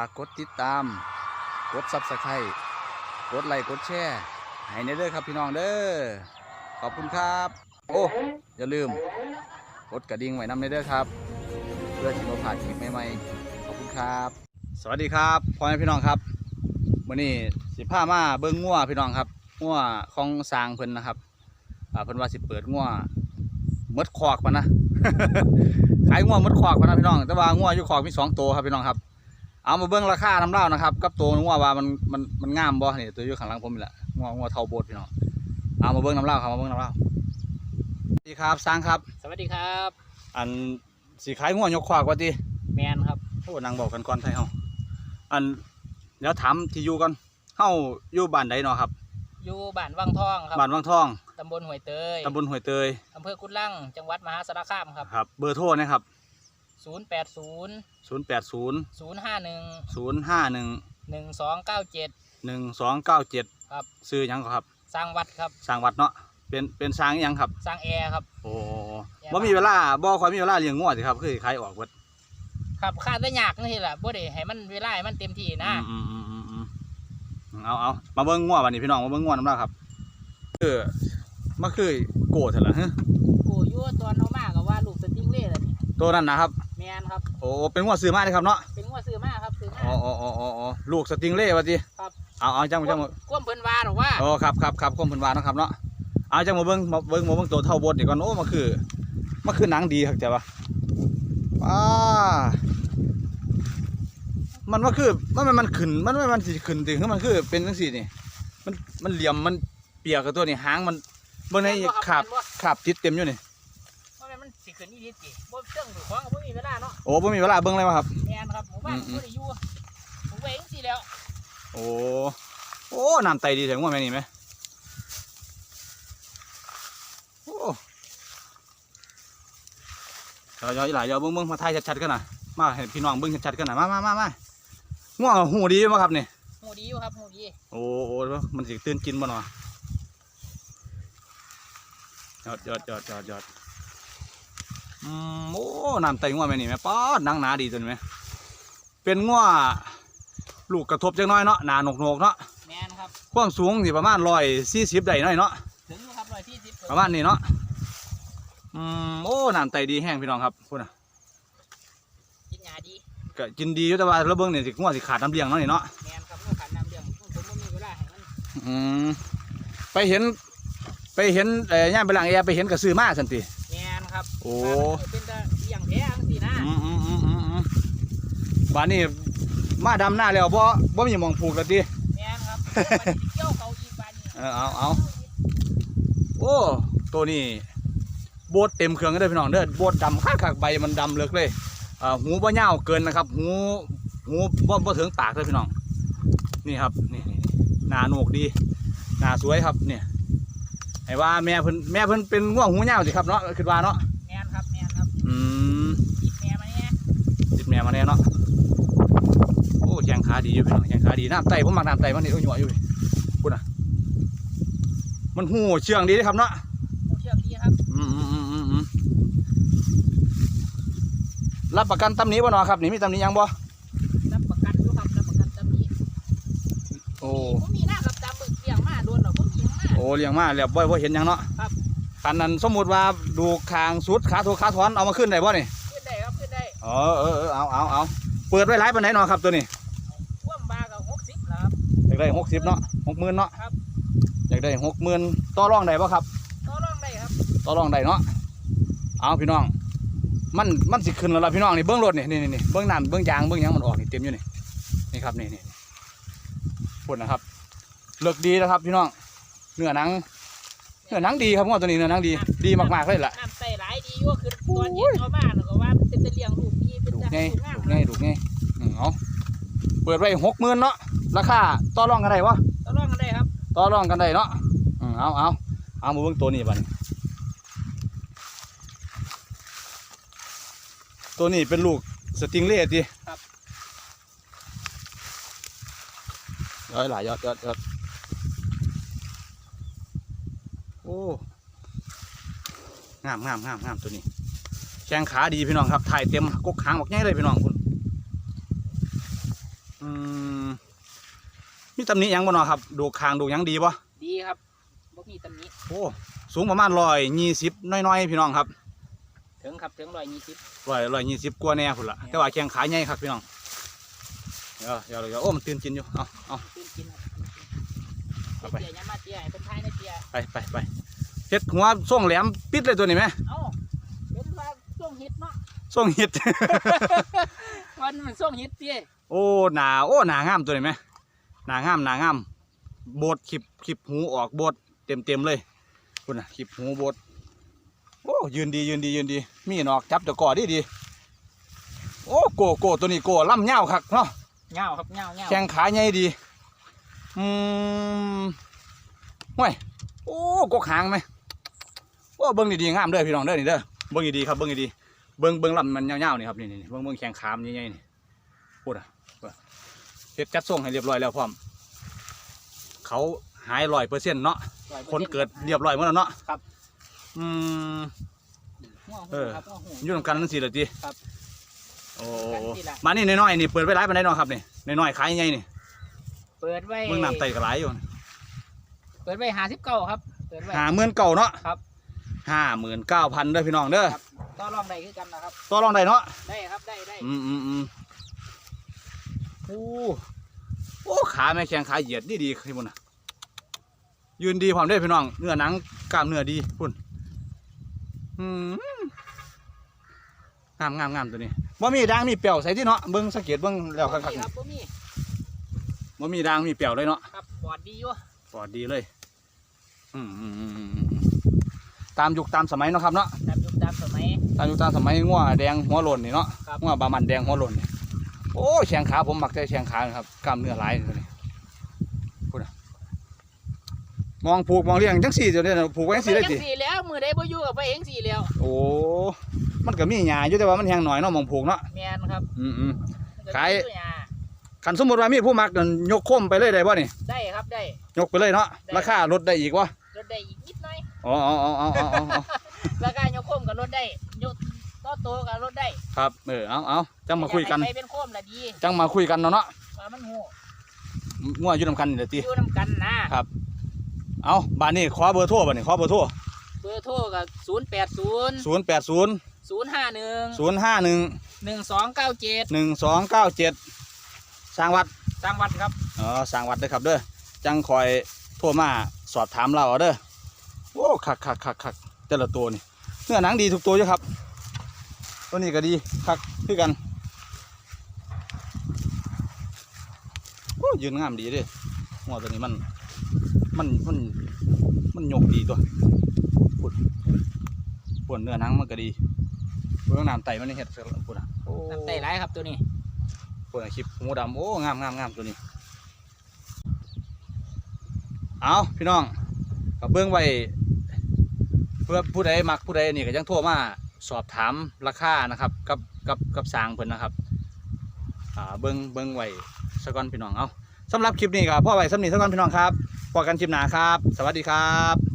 ากกดติดตาม กดซับสไครต์กดไลค์กดแชร์ให้ในเด้อครับพี่น้องเด้อขอบคุณครับ โอ้อย่าลืม กดกระดิ่งไว้นำในเด้อครับ เพื่อที่เราผ่านคลิปใหม่ๆขอบคุณครับ สวัสดีครับพ่อแม่พี่น้องครับวันนี้สิพามาเบิ้งงัวพี่น้องครับงัวของสางเพิ่นนะครับเพิ่นว่าสิเปิดงัวมดคอกมานะขายงัวมดคอกมานะพี่น้อง แต่ว่างัวอยู่คอกมีสองตัวครับพี่น้องครับ เอามาเบิ้งราคาน้ำเล่านะครับ กับตัวงัวว่ามันมันมันงามบ่นี่ตัวอยู่ข้างหลังผมนี่แหละงัวงัวเทาโบดพี่น้องเอามาเบิ้งน้ำเล่าครับมาเบิ้งน้ำเล่าสวัสดีครับสร้างครับ สวัสดีครับ อันสีขายงัวยกคอกว่าติแมนครับโอ้นางบอกกันก่อนไทยเฮาอันเดี๋ยวถามที่อยู่กันเฮาอยู่บ้านใดเนาะครับอยู่บ้านวังทองครับบ้านวังทองตำบลห้วยเตยตำบลห้วยเตยอำเภอกุดลังจังหวัดมหาสารคามครับครับ เบอร์โทรนะครับ 080 080 051 051 1297 1297ครับซื้อหยังก็ครับสร้างวัดครับสร้างวัดเนาะเป็นเป็นสร้างอิหยังครับ สร้างแอร์ครับ โอ้แย่บ่มีเวลาบ่ค่อยมีเวลาเลี้ยงงัวสิครับคือสิขายออกเบิดครับค่าได้ยากนี่แหละบ่ได้ให้มันเวลาให้มันเต็มที่นะอืมอืมอืมอืมอืมเอาเอามาเบิ่งงัวบัดนี้พี่น้องมาเบิ่งงัวน้ำลาครับคือมันคือโกดเถอะล่ะฮะโอ้อยู่ตอนเอามาก็ว่าลูกสติงเล่ล่ะนี่ตัวนั้นนะครับแมนครับ โอ้เป็นงัวซื้อมาเลยครับเนาะเป็นงัวซื้อมาครับซื้อมาอ๋ออ๋ออ๋ออ๋ออ๋อลูกสติงเล่วะจีครับ เอาเอาจังจังควมเพิ่นว่าหรอกว่าอ๋อครับครับครับข้อมเพันวาเนาะครับเนาะเอาจังมาเบิ้งมาเบิ้งมาเบิ้งตัวเท่าบดเดี๋ยวก่อนโอ้มันคือมันคือหนังดีครับจ้ะวะอ่ามันว่าคือมันมันมันขึ้นมันมันมันสิขึ้นถึงคือมันคือเป็นจังซี่นี่มันมันเหลี่ยมมันเปียกกับตัวนี่หางมันเบิ่งในขาบขาบติดเต็มอยู่นี่ ว่าแม่นมันสิขึ้นอีหลีติบ่เรื่องดูของก็บ่มีเวลาเนาะโอ้บ่มีเวลาเบิ่งเลยวะครับ แมนครับหมู่บ้านอืมอืมบ่ได้อยู่ผมไปเองสิแล้วโอ้โอ้น้ำไตดีถึงว่าแม่นี่ไหมโอ้เดี๋ยวเดี๋ยวอีหลายเดี๋ยวเบิ้งเบิ้งมาถ่ายชัดๆกันนะมาให้พี่น้องเบิ้งชัดๆกันนะมามามามาง่วงหูดีมั้ครับนี่หมูดีอยู่ครับหมูดีโอ้โอ้มันสิตื่นกินบ่เนาะยอดยอดยอดยอดยอดอืม โอ้น้ำไตง่วงแม่นี่แม่ป๊อดหนังหนาดีตัวนี้ไหมเป็นง่วงลูกกระทบจังน้อยเนาะหนาหนกๆเนาะแมนครับความสูงสิประมาณร้อยสี่สิบได้หน่อยเนาะถึงอยู่ครับร้อยที่สิบประมาณนี้เนาะอืมโอ้น้ำไตดีแห้งพี่น้องครับพูดนะกินยาดีก็กินดีอยู่แต่ว่าระเบิงเนี่ยสิง่วงสิขาดน้ำเลี้ยงเนาะนี่เนาะแมนครับลูกขันน้ำเลี้ยงผมบ่มีเวลาให้มันอืมไปเห็น ไปเห็นเอ่ย่ามไปหลังแอร์ไปเห็นกระซื้อมาสันติแมน ครับโอ้ว่ามันเป็นตาเลี้ยงแท้จังซี่นะอืมอืมอืมอืมอืมบ้านนี้มาดำหน้าแล้วบ่บ่มีหมองผูกแล้วติแมนครับมันสิเกี่ยวเขาอีกบานนี้เออเอาเอาโอ้ตัวนี้โบดเต็มเครื่องกันเด้อพี่น้องเด้อโบดดำคักคักๆใบมันดำเลิกเลยอ่าหูบ่ยาวเกินนะครับ หูหูบ่บ่ถึงปากเลยพี่น้อง นี่ครับนี่นี่นี่หน้าโหนกดีหน้าสวยครับเนี่ยไอ้ว่าแม่เพิ่นแม่เพิ่นเป็นง่วงหูยาวสิครับเนาะคิดว่าเนาะ แมนครับแมนครับ อืม ติดแม่มาเนี่ย ติดแม่มาแน่เนาะโอ้แข้งขาดีอยู่พี่น้องแข้งขาดีน้ำไตผมมักน้ำไตมันนี่โอ้ยหยวอยู่พูดนะมันหูเชื่องดีเด้อครับเนาะหมูเชื่อมดีครับอืมอืมอืมอืมอืมรับประกันตำหนี้บ่เนาะครับนี่มีตำหนี้ยังบ่รับประกันอยู่ครับรับประกันตำนี้โอ้ผมมีหน้ากับตำบึกเลี้ยงมาโดนหรอกผมมีหยังมาโอ้เลี้ยงมาแล้วบ่บ่เห็นหยังเนาะครับคันนั้นสมมุติว่าดูคางสุดขาถูกขาถอนเอามาขึ้นได้บ่นี่ อ๋อเออเออเอาเอาเอาเปิดไว้หลายปานไหนเนาะครับตัวนี้ท่วมบากับหกสิบแล้วครับ อยากได้หกสิบเนาะหกหมื่นเนาะครับ อยากได้หกหมื่นต่อรองได้บ่ครับ ต่อรองได้ครับ ต่อรองได้เนาะเอาพี่น้อง มันมันสิขึ้นแล้วล่ะพี่น้องนี่เบื้องรถนี่นี่นี่นี่เบื้องน้ำเบื้องยางเบื้องหยังมันออกนี่เต็มอยู่นี่นี่ครับนี่นี่นี่พูดนะครับเลือกดีนะครับ พี่น้องเนื้อหนังเนื้อหนังดีครับว่าตัวนี้เนื้อหนังดีดีมากๆเลยล่ะน้ำใส่หลายดีอยู่คือตอนเย็นเอามาแล้วก็ว่าเป็นตะเลียงลูกดีเป็นดูตะ ไงลูกงามดูไงดูไงอืมเอาเปิดไว้หกหมื่นเนาะราคาต่อรองกันได้วะต่อรองกันได้ครับต่อรองกันได้เนาะอืมเอาเอาเอามาเบิ่งตัวนี้บัดนตัวนี้เป็นลูกสติงเล่ติย้อยหลายยอดยอดยอดโอ้งามงามงามงามตัวนี้ แข้งขาดีพี่น้องครับถ่ายเต็มกกหางบอกง่ายเลยพี่น้องคุณอืมมีตำหนิหยังบ่เนาะครับ ดูคางดูหยังดีบ่ดีครับบ่มีตำหนิโอ้สูงประมาณร้อยยี่สิบน้อยๆพี่น้องครับ ถึงครับถึงร้อยยี่สิบร้อยร้อยยี่สิบกว่าแน่พุ่นละแต่ว่าแข้งขาใหญ่ครับพี่น้องเดี๋ยวเดี๋ยวเดี๋ยวโอ้มันตื่นกินอยู่เอาเอาตื่นกินครับเอาไปเตี้ยยามาเตี้ยให้เป็นไทยในเตี้ยไปไปไปเฮ็ดหัวส่งแหลมปิดเลยตัวนี้ไหมเอ้าเป็นว่าช่วงฮิตเนาะ ส่งเฮ็ด วันมันช่วงฮิตเตี้ยโอ้หนาโอ้หนางามตัวนี้ไหมหนางามหนางามโบดคลิปคลิปหูออกโบดเต็มเต็มๆเลยคุณน่ะคลิปหูโบดโอ้ยืนดียืนดียืนดี มีหนอกจับตะกอดีดีโอ้โกโกตัวนี้โกล่ำเง่าวคักเนาะเงาครับเงาเงาแข้งขาใหญ่ดี อืมห่วยโอ้กกหางไหมโอ้เบิ้งดีๆงามเด้อพี่น้องเด้อนี่เด้อเบิ้งดีๆครับเบิ้งดีๆ เบิ้งเบิ้งลำมันยาวๆนี่ครับนี่นี่เบิ้งเบิ้งแข้งขามนใหญ่ๆนี่พูดอะพูดอะเฮ็ดจัดส่งให้เรียบร้อยแล้วพร้อม เขาหายร้อยเปอร์เซ็นต์เนาะ100%คนเกิดเรียบร้อยหมดแล้วเนาะครับ อืมหัวเอหูอครับหัวหูอยู่นำกันนั่นสิละจีครับโอ้กันสิล่ะมานี่น้อยๆนี่เปิดไว้ร้ายปานใดเนาะครับนี่น้อยๆขายใหญ่ๆนี่เปิดไว้เมืองน้ำไตก็หลายอยู่เปิดไว้หาสิบเก้าครับเปิดไว้ห้าหมื่นเก่าเนาะครับห้าหมื่นเก้าพันเด้อพี่น้องเด้อครับ ต่อรองได้คือกันนะครับ ต่อรองได้เนาะได้ครับได้ได้อืมอืมอืมโอ้โอ้ขาแม่แข็งขาเหยียดดีดีๆพี่บุญนะยืนดีพร้อมได้อพี่น้องเนื้อหนังกล้ามเนื้อดีพุ่นอืมงามงามงามตัวนี้บ่มีด่างมีเปรียวใส่ที่เนาะเบิ้งสังเกตเบิ้งแล้วคักบ่มีครับบ่มีๆบ่มีด่างมีเปรียวเลยเนาะครับปลอดดีอยู่ปลอดดีเลยอืมอืมอืมอืมอืมตามยุคตามสมัยเนาะครับเนาะตามยุคตามสมัย ตามยุคตามสมัยงัวแดงหัวโลนนี่เนาะครับงัวบามันแดงหัวโลนนี่โอ้แขงขาผมมักใจแขงขาครับกล้ามเนื้อหลายเลยนี่พูดนะมองผูกมองเลี้ยงจังสี่เดี๋ยวนี้นะผูกไว้จังสี่ได้จัสิงสี่แล้วมือได้บ่อยู่กับไปเองสี่แล้วโอ้มันก็มีหญ้าอยู่แต่ว่ามันแห้งหน่อยเนาะมองผูกเนาะแมนครับอืมอืมมันก็ขายมีอยู่หาคันสมมติว่ามีผู้มักนั่นยกโคมไปเลยได้บ่นี่ได้ครับได้ ยกไปเลยเนาะได้ ราคาลดได้อีกวะลดได้อีกนิดหน่อยอ๋ออ๋ออ๋ออ๋ออ๋ออ๋อราคายกโคมก็ลดได้ ยกต่อโตก็ลดได้ครับเออเอาเอาจังมาคุยกันอให้ไปเป็นโคมละดีจังมาคุยกันเนาะเนาะว่ามันหูงัวอยู่นำกันนี่แหละติอยู่นํกันนะเอาบ้านนี้ขอเบอร์โทรบ้านนี้ขอเบอร์โทรเบอร์โทรก็ศูนย์แปดศูนย์ศูนย์แปดศูนย์ศูนย์ห้าหนึ่งศูนย์ห้าหนึ่งหนึ่งสองเก้าเจ็ดหนึ่งสองเก้าเจ็ดสร้างวัดจังหวัดครับอ๋อสร้างวัดเด้อครับเด้อจังคอยโทรมาสอบถามเราเอาเด้อโอ้คักคักคักคักแต่ละตัวนี่ เนื้อหนังดีทุกตัวอยู่ครับ ตัวนี้ก็ดีคักคือกันโอ้ยืนงามดีเด้หัวตัวนี้มัน มันมันมันยกดีตัวปวดปวดเนื้อหนังมันก็ดีเบื้องน้ำไตมันนี่เห็ดเสร็จแล้วปวดอะโอ้น้ำไตไหลายครับตัวนี้เปิดคลิปหมูดำโอ้งามงามงามตัวนี้ เอาพี่น้องกับเบื้องไว้ เพื่อผู้ใดมักผู้ใดนี่ก็ยังโทรมาสอบถามราคานะครับ กับกับกับสางเพิ่นนะครับอ่าเบื้องเบื้องไว้สกอนพี่น้องเอาสำหรับคลิปนี้ก็พ่อไว้สำนีสกอนพี่น้องครับพอกันคลิปหน้าครับ สวัสดีครับ